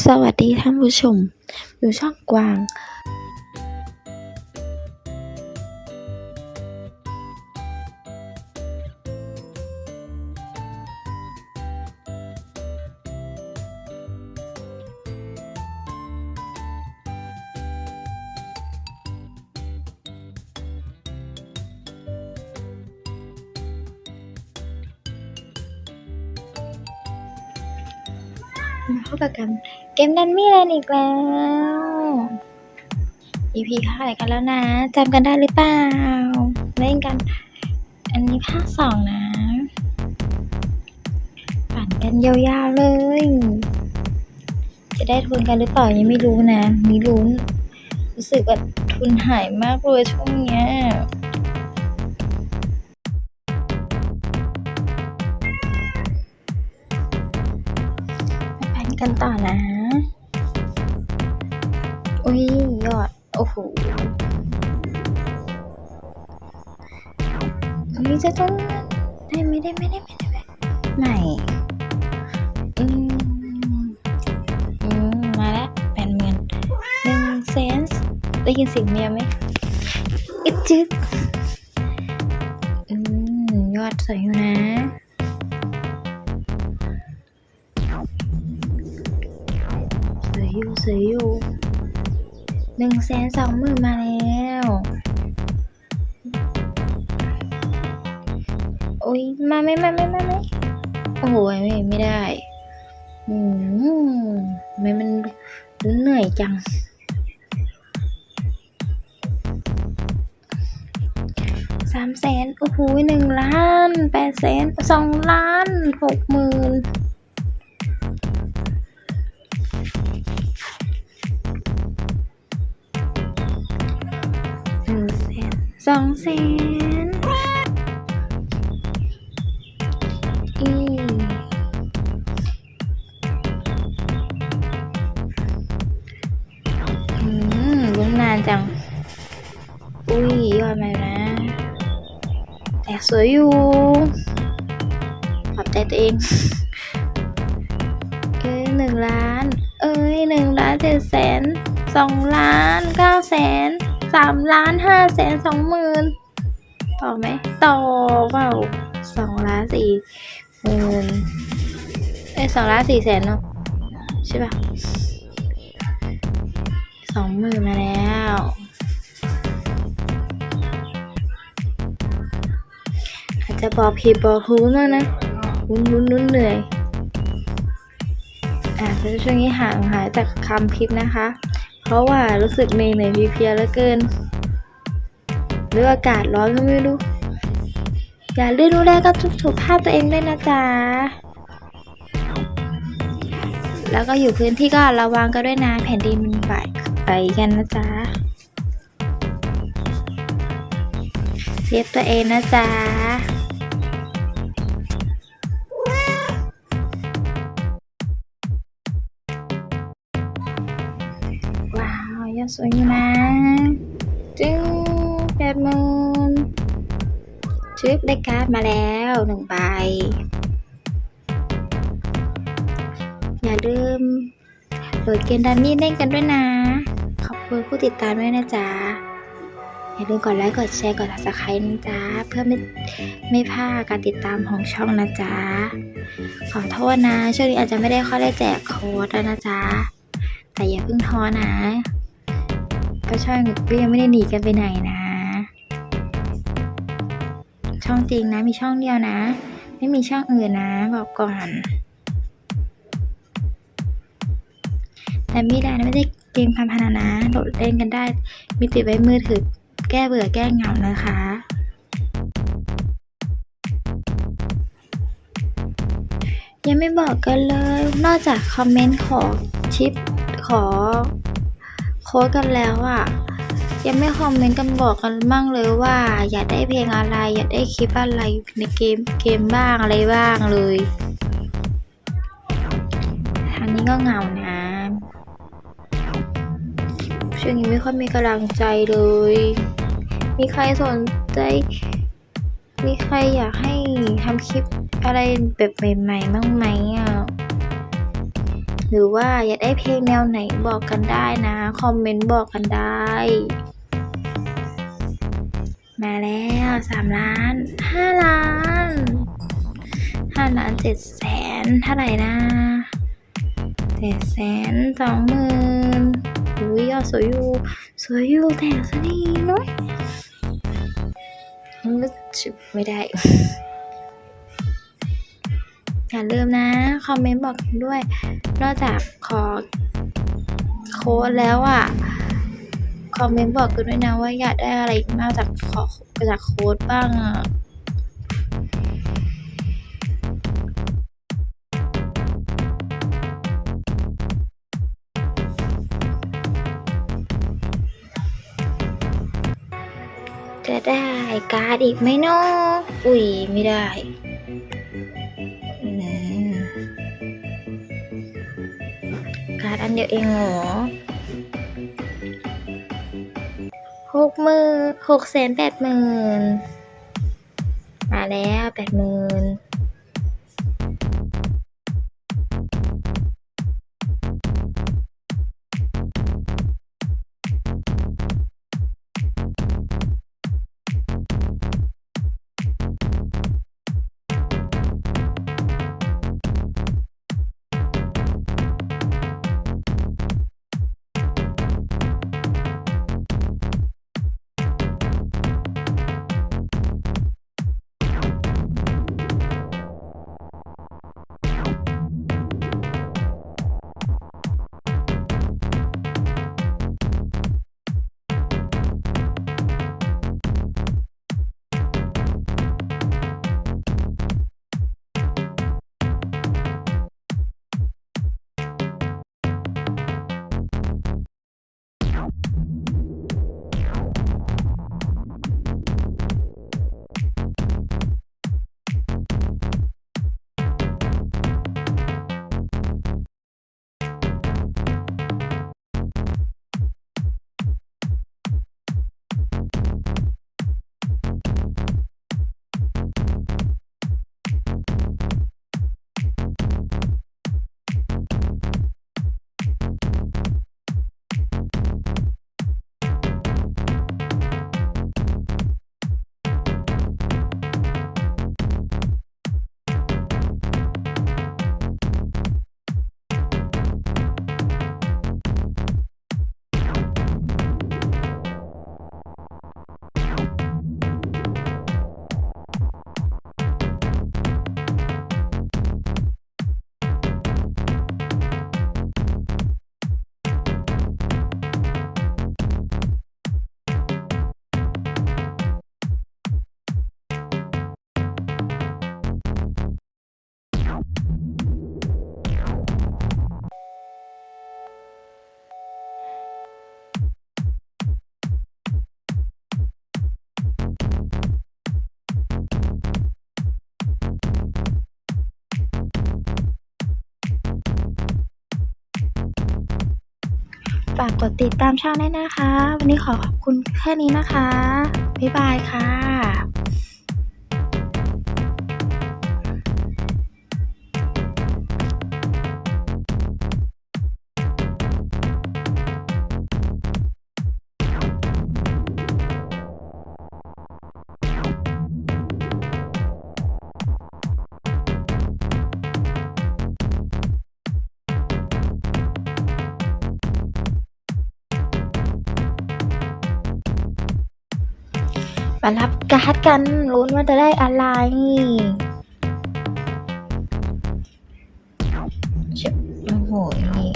สวัสดีท่านผู้ชม อยู่ช่องกวาง มาพบกับกัน เกมดันมี่แลนอีกแล้ว EP เท่าไรกันแล้วนะจำกันได้หรือเปล่า เล่นกัน อันนี้ภาคสองนะ ปั่นกันยาวๆเลย จะได้ทุนกันหรือเปล่ายังไม่รู้นะ มีลุ้น รู้สึกว่าทุนหายมากเลยช่วงเนี้ยมาปั่นกันต่อนะ จะต้องได้ไม่ได้ไม่ได้ไม่ได้ไม่อืมอืมมาแล้วแปดหมื่นหนึ่งเซนส์ได้ยินเสียงเมียไหมอิดจึ๊กอืมยอดสวยอยู่นะสวยอยู่สวยอยู่หนึ่งแสนสองหมื่นมาแล้ว มาไม่มาไม่มาไหมโอ้โหไม่ไม่ได้อืมไม่มันดูเหนื่อยจัง สามแสนโอ้โหหนึ่งล้านแปดแสนสองล้านหกหมื่นหนึ่งแสนสองแสน อุ้ยยอดมาแล้วนะแต่สวยอยู่ขอบใจตัวเองเอ้ยหนึ่งล้าน เอ้ยหนึ่งล้านเจ็ดแสนสองล้านเก้าแสนสามล้านห้าแสนสองหมื่นต่อไหมต่อเปล่าสองล้านสี่หมื่นเอ้ยสองล้านสี่แสนเนาะใช่ปะสองหมื่นมาแล้ว จจะบอกผิดบอกถูกแล้วนะลุ้นลุ้นลุ้นเหนื่อยอะแต่ช่วงนี้ห่างหายจากคำพิษนะคะ เพราะว่ารู้สึกเหนื่อยเหนื่อยเพลียๆเหลือเกิน หรืออากาศร้อนก็ไม่รู้ อย่าลืมดูแลกับสุขภาพตัวเองด้วยนะจ๊ะ แล้วก็อยู่พื้นที่ก็ระวังกันด้วยนะแผ่นดินมันไหวไปกันนะจ๊ะเซฟตัวเองนะจ๊ะ ว้าวยอดสวยอยู่นะจึ้งแปดหมื่นชึบได้การ์ดมาแล้วหนึ่งใบ อย่าลืมโหลดเกมดันนี่เล่นกันด้วยนะ ขอบคุณผู้ติดตามด้วยนะจ๊ะ อย่าลืมกดไลค์กดแชร์กด subscribe นะจ๊ะ เพื่อไม่ไม่พลาดการติดตามของช่องนะจ๊ะ ขอโทษนะ ช่วงนี้อาจจะไม่ได้ค่อยได้แจกโค้ดแล้วนะจ๊ะ แต่อย่าเพิ่งท้อนะ ก็ช่องก็ยังไม่ได้หนีกันไปไหนนะ ช่องจริงนะมีช่องเดียวนะ ไม่มีช่องอื่นนะบอกก่อนแต่มีได้นะไม่ได้เกมการพนันนะโหลดเล่นกันได้ มีติดไว้มือถือแก้เบื่อแก้เหงานะคะยังไม่บอกกันเลย นอกจากคอมเมนต์ขอชิปขอ ค้ดกันแล้วอะ่ะ ยังไม่คอมเมนต์กันบอกกันบ้างเลยว่า อยากได้เพลงอะไร อยากได้คลิปอะไรในเกมเกมบ้างอะไรบ้างเลยทางนี้ก็เหงานะช่วงนี้ไม่ค่อยมีกำลังใจเลย มีใครสนใจ มีใครอยากให้ทำคลิปอะไรแบบใหม่ๆบ้างไหมอะ หรือว่าอยากได้เพลงแนวไหนบอกกันได้นะ คอมเมนต์บอกกันได้ มาแล้วสามล้านห้าล้านห้าล้านเจ็ดแสนเท่าไหร่นะเจ็ดแสนสองหมื่นอุ้ยยอดสวยอยู่สวยอยู่แต่สนีน้อยนึกชื่อไม่ได้อย่าลืมนะ คอมเมนต์บอกกันด้วย นอกจากขอโค้ดแล้วอะคอมเมนต์บอกกันด้วยนะว่าอยากได้อะไรอีกนอกจากขอจากโค้ดบ้างอะจะได้การ์ดอีกไหมเนาะ อุ้ย ไม่ได้ อันเดียวเองเหรอหกหมื่นหกแสนแปดหมื่นมาแล้วแปดหมื่นากกดติดตามช่องด้วยนะคะ วันนี้ขอขอบคุณแค่นี้นะคะ บ๊ายบายค่ะ มารับการ์ดกันลุ้นว่าจะได้อะไรเชบโอ้โหนี่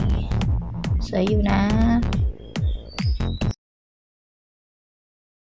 สวยอยู่นะ